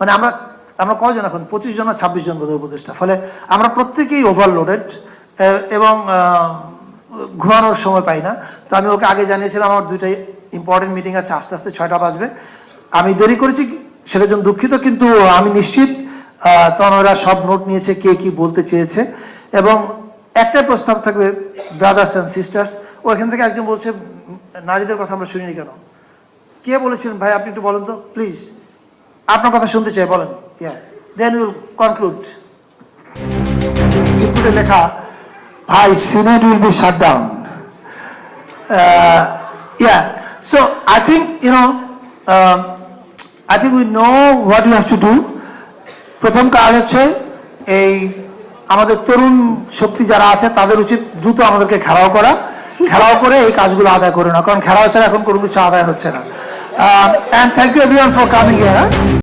মানে আমরা আমরা কজন এখন? পঁচিশ জন না ছাব্বিশ জন বোধহয় উপদেষ্টা? ফলে আমরা প্রত্যেকেই ওভারলোডেড এবং ঘুমানোর সময় পাই না। তো আমি ওকে আগে জানিয়েছিলাম আমার দুইটা ইম্পর্টেন্ট মিটিং আছে আস্তে আস্তে ছয়টা বাজবে। আমি দেরি করেছি সেটার জন্য দুঃখিত কিন্তু আমি নিশ্চিত আহ, তনয়রা সব নোট নিয়েছে কে কি বলতে চেয়েছে। এবং একটাই প্রস্তাব থাকবে ব্রাদার্স অ্যান্ড সিস্টার্স ও এখান থেকে একজন বলছে নারীদের কথা আমরা শুনিনি কেন? কে বলেছিলেন? ভাই আপনি একটু বলেন তো প্লিজ আপনার কথা শুনতে চাই, বলেন। দেন উইল কনক্লুড চিরকুটে লেখা, ভাই senate will be shut down yeah so I think you know I think we know what you have to do প্রথম কাজ হচ্ছে এই আমাদের তরুণ শক্তি যারা আছে, তাদের উচিত দ্রুত আমাদেরকে ঘেরাও করা। ঘেরাও করে এই কাজগুলো আদায় করে না কারণ ঘেরাও ছাড়া এখন কোনো কিছু আদায় হচ্ছে না। And thank you everyone for coming here